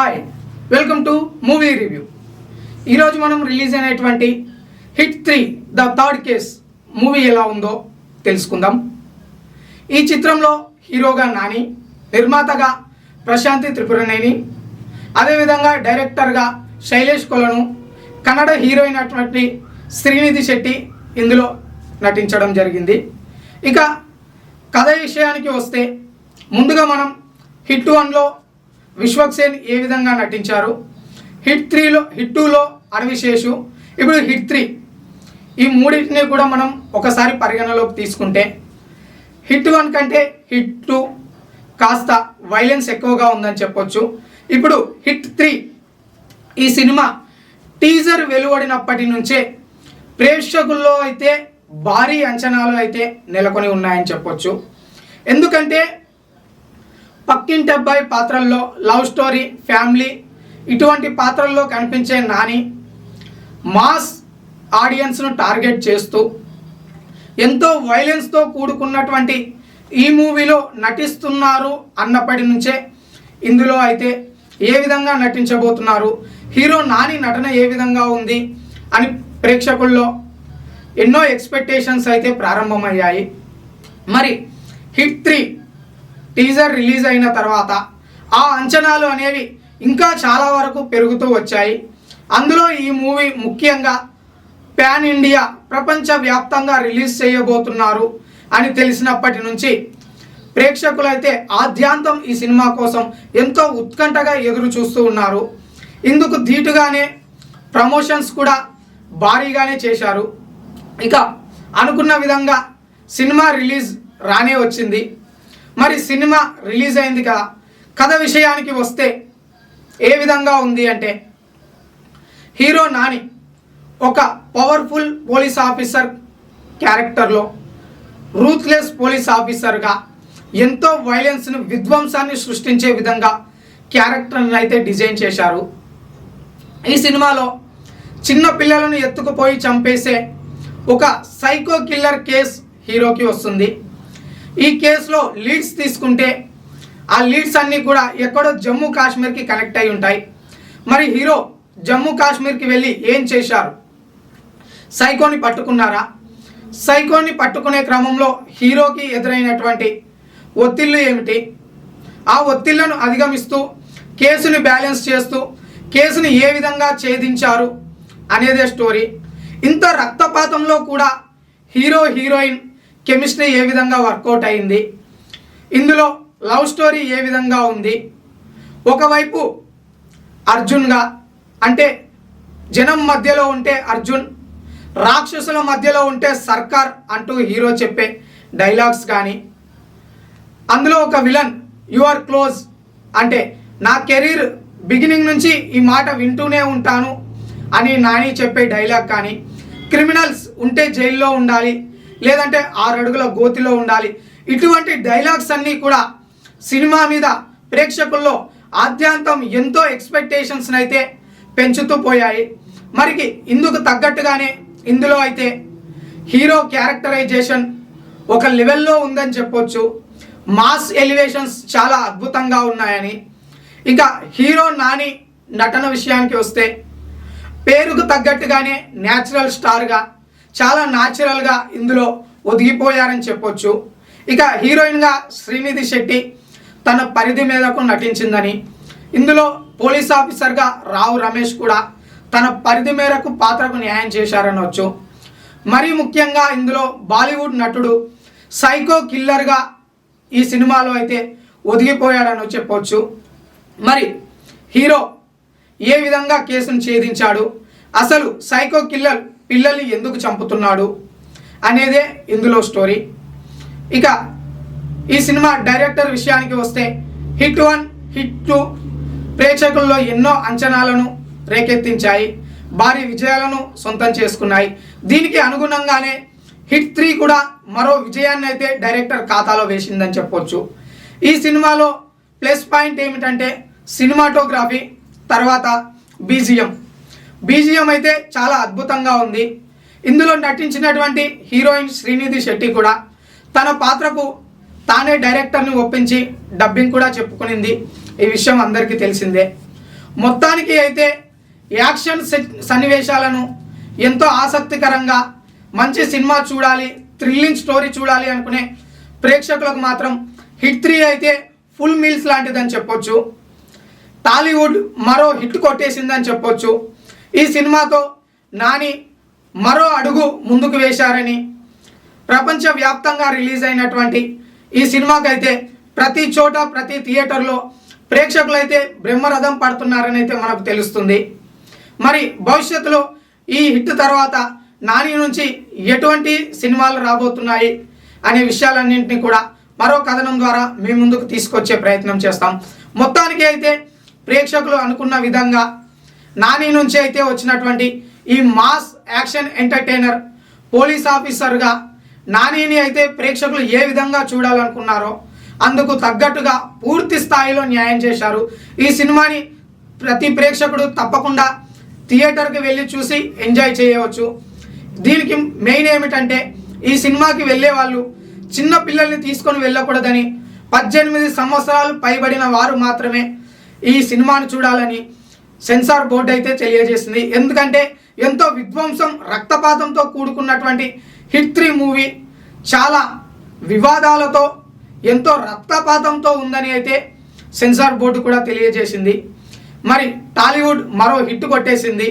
Hi welcome to movie review. ఈరోజు మనం release అయినటువంటి hit three the third case movie ఎలా ఉందో తెలుసుకుందాం. ఈ చిత్రంలో హీరోగా నాని నిర్మాతగా ప్రశాంతి త్రిపురనేని అదేవిధంగా డైరెక్టర్గా శైలేష్ కొలను కన్నడ హీరోయిన్ అటువంటి శ్రీనిధి శెట్టి ఇందులో నటించడం జరిగింది. ఇక కథ విషయానికి వస్తే ముందుగా మనం హిట్ వన్లో విశ్వక్సేన్ ఏ విధంగా నటించారు? హిట్ త్రీలో హిట్ టూలో అరవిశేషు ఇప్పుడు హిట్ త్రీ. ఈ మూడింటిని కూడా మనం ఒకసారి పరిగణలోకి తీసుకుంటే హిట్ వన్ కంటే హిట్ టూ కాస్త వైలెన్స్ ఎక్కువగా ఉందని చెప్పొచ్చు. ఇప్పుడు హిట్ త్రీ ఈ సినిమా టీజర్ వెలువడినప్పటి నుంచే ప్రేక్షకుల్లో అయితే భారీ అంచనాలు అయితే నెలకొని ఉన్నాయని చెప్పొచ్చు. ఎందుకంటే పక్కింటి అబ్బాయి పాత్రల్లో లవ్ స్టోరీ ఫ్యామిలీ ఇటువంటి పాత్రల్లో కనిపించే నాని మాస్ ఆడియన్స్ను టార్గెట్ చేస్తూ ఎంతో వైలెన్స్తో కూడుకున్నటువంటి ఈ మూవీలో నటిస్తున్నారు అన్నప్పటి నుంచే ఇందులో అయితే ఏ విధంగా నటించబోతున్నారు హీరో నాని నటన ఏ విధంగా ఉంది అని ప్రేక్షకుల్లో ఎన్నో ఎక్స్పెక్టేషన్స్ అయితే ప్రారంభమయ్యాయి. మరి హిట్ త్రీ టీజర్ రిలీజ్ అయిన తర్వాత ఆ అంచనాలు అనేవి ఇంకా చాలా వరకు పెరుగుతూ వచ్చాయి. అందులో ఈ మూవీ ముఖ్యంగా ప్యాన్ ఇండియా ప్రపంచ వ్యాప్తంగా రిలీజ్ చేయబోతున్నారు అని తెలిసినప్పటి నుంచి ప్రేక్షకులైతే ఆద్యాంతం ఈ సినిమా కోసం ఎంతో ఉత్కంఠగా ఎదురు చూస్తూ ఉన్నారు. ఇందుకు ధీటుగానే ప్రమోషన్స్ కూడా భారీగానే చేశారు. ఇక అనుకున్న విధంగా సినిమా రిలీజ్ రానే వచ్చింది. మరి సినిమా రిలీజ్ అయింది కదా. కథ విషయానికి వస్తే ఏ విధంగా ఉంది అంటే హీరో నాని ఒక పవర్ఫుల్ పోలీస్ ఆఫీసర్ క్యారెక్టర్లో రూత్లెస్ పోలీస్ ఆఫీసర్గా ఎంతో వైలెన్స్ను విధ్వంసాన్ని సృష్టించే విధంగా క్యారెక్టర్ని అయితే డిజైన్ చేశారు. ఈ సినిమాలో చిన్న పిల్లలను ఎత్తుకుపోయి చంపేసే ఒక సైకో కిల్లర్ కేస్ హీరోకి వస్తుంది. ఈ కేసులో లీడ్స్ తీసుకుంటే ఆ లీడ్స్ అన్నీ కూడా ఎక్కడో జమ్మూ కాశ్మీర్కి కనెక్ట్ అయి ఉంటాయి. మరి హీరో జమ్మూ కాశ్మీర్కి వెళ్ళి ఏం చేశారు? సైకోని పట్టుకున్నారా? సైకోని పట్టుకునే క్రమంలో హీరోకి ఎదురైనటువంటి ఒత్తిళ్ళు ఏమిటి? ఆ ఒత్తిళ్ళను అధిగమిస్తూ కేసుని బ్యాలెన్స్ చేస్తూ కేసుని ఏ విధంగా ఛేదించారు అనేదే స్టోరీ. ఇంత రక్తపాతంలో కూడా హీరో హీరోయిన్ కెమిస్ట్రీ ఏ విధంగా వర్కౌట్ అయింది? ఇందులో లవ్ స్టోరీ ఏ విధంగా ఉంది? ఒకవైపు అర్జున్గా అంటే జనం మధ్యలో ఉంటే అర్జున్ రాక్షసుల మధ్యలో ఉంటే సర్కార్ అంటూ హీరో చెప్పే డైలాగ్స్ కానీ అందులో ఒక విలన్ యు ఆర్ క్లోజ్ అంటే నా కెరీర్ బిగినింగ్ నుంచి ఈ మాట వింటూనే ఉంటాను అని నాని చెప్పే డైలాగ్ కానీ క్రిమినల్స్ ఉంటే జైల్లో ఉండాలి లేదంటే ఆరు అడుగుల గోతిలో ఉండాలి. ఇటువంటి డైలాగ్స్ అన్నీ కూడా సినిమా మీద ప్రేక్షకుల్లో ఆద్యాంతం ఎంతో ఎక్స్పెక్టేషన్స్ని అయితే పెంచుతూ పోయాయి. మరికి ఇందుకు తగ్గట్టుగానే ఇందులో అయితే హీరో క్యారెక్టరైజేషన్ ఒక లెవెల్లో ఉందని చెప్పొచ్చు. మాస్ ఎలివేషన్స్ చాలా అద్భుతంగా ఉన్నాయని. ఇంకా హీరో నాని నటన విషయానికి వస్తే పేరుకు తగ్గట్టుగానే న్యాచురల్ స్టార్గా చాలా న్యాచురల్గా ఇందులో ఒదిగిపోయారని చెప్పొచ్చు. ఇక హీరోయిన్గా శ్రీనిధి శెట్టి తన పరిధి మీదకు నటించిందని ఇందులో పోలీస్ ఆఫీసర్గా రావు రమేష్ కూడా తన పరిధి మేరకు పాత్రకు న్యాయం చేశారనవచ్చు మరీ ముఖ్యంగా ఇందులో బాలీవుడ్ నటుడు సైకో కిల్లర్గా ఈ సినిమాలో అయితే ఒదిగిపోయాడని చెప్పొచ్చు. మరి హీరో ఏ విధంగా కేసును ఛేదించాడు? అసలు సైకో కిల్లర్ పిల్లల్ని ఎందుకు చంపుతున్నాడు అనేదే ఇందులో స్టోరీ ఇక ఈ సినిమా డైరెక్టర్ విషయానికి వస్తే హిట్ వన్ హిట్ టూ ప్రేక్షకుల్లో ఎన్నో అంచనాలను రేకెత్తించాయి. భారీ విజయాలను సొంతం చేసుకున్నాయి. దీనికి అనుగుణంగానే హిట్ త్రీ కూడా మరో విజయాన్ని అయితే డైరెక్టర్ ఖాతాలో వేసిందని చెప్పొచ్చు. ఈ సినిమాలో ప్లస్ పాయింట్ ఏమిటంటే సినిమాటోగ్రఫీ తర్వాత బీజిఎం బీజిఎం అయితే చాలా అద్భుతంగా ఉంది. ఇందులో నటించినటువంటి హీరోయిన్ శ్రీనిధి శెట్టి కూడా తన పాత్రకు తానే డైరెక్టర్ని ఒప్పించి డబ్బింగ్ కూడా చెప్పుకునింది. ఈ విషయం అందరికీ తెలిసిందే. మొత్తానికి అయితే యాక్షన్ సన్నివేశాలను ఎంతో ఆసక్తికరంగా మంచి సినిమా చూడాలి థ్రిల్లింగ్ స్టోరీ చూడాలి అనుకునే ప్రేక్షకులకు మాత్రం హిట్ త్రీ అయితే ఫుల్ మీల్స్ లాంటిదని చెప్పొచ్చు. టాలీవుడ్ మరో హిట్ కొట్టేసిందని చెప్పొచ్చు. ఈ సినిమాతో నాని మరో అడుగు ముందుకు వేశారని ప్రపంచవ్యాప్తంగా రిలీజ్ అయినటువంటి ఈ సినిమాకైతే ప్రతి చోట ప్రతి థియేటర్లో ప్రేక్షకులైతే బ్రహ్మరథం పడుతున్నారని అయితే మనకు తెలుస్తుంది. మరి భవిష్యత్తులో ఈ హిట్ తర్వాత నాని నుంచి ఎటువంటి సినిమాలు రాబోతున్నాయి అనే విషయాలన్నింటినీ కూడా మరో కథనం ద్వారా మీ ముందుకు తీసుకొచ్చే ప్రయత్నం చేస్తాం. మొత్తానికి అయితే ప్రేక్షకులు అనుకున్న విధంగా నాని నుంచి అయితే వచ్చినటువంటి ఈ మాస్ యాక్షన్ ఎంటర్టైనర్ పోలీస్ ఆఫీసర్గా నానిని అయితే ప్రేక్షకులు ఏ విధంగా చూడాలనుకున్నారో అందుకు తగ్గట్టుగా పూర్తి స్థాయిలో న్యాయం చేశారు. ఈ సినిమాని ప్రతి ప్రేక్షకుడు తప్పకుండా థియేటర్కి వెళ్ళి చూసి ఎంజాయ్ చేయవచ్చు. దీనికి మెయిన్ ఏమిటంటే ఈ సినిమాకి వెళ్ళే వాళ్ళు చిన్న పిల్లల్ని తీసుకొని వెళ్ళకూడదని పద్దెనిమిది సంవత్సరాలు పైబడిన వారు మాత్రమే ఈ సినిమాను చూడాలని సెన్సార్ బోర్డు అయితే తెలియజేసింది. ఎందుకంటే ఎంతో విధ్వంసం రక్తపాతంతో కూడుకున్నటువంటి హిట్ త్రీ మూవీ చాలా వివాదాలతో ఎంతో రక్తపాతంతో ఉందని అయితే సెన్సార్ బోర్డు కూడా తెలియజేసింది. మరి టాలీవుడ్ మరో హిట్ కొట్టేసింది.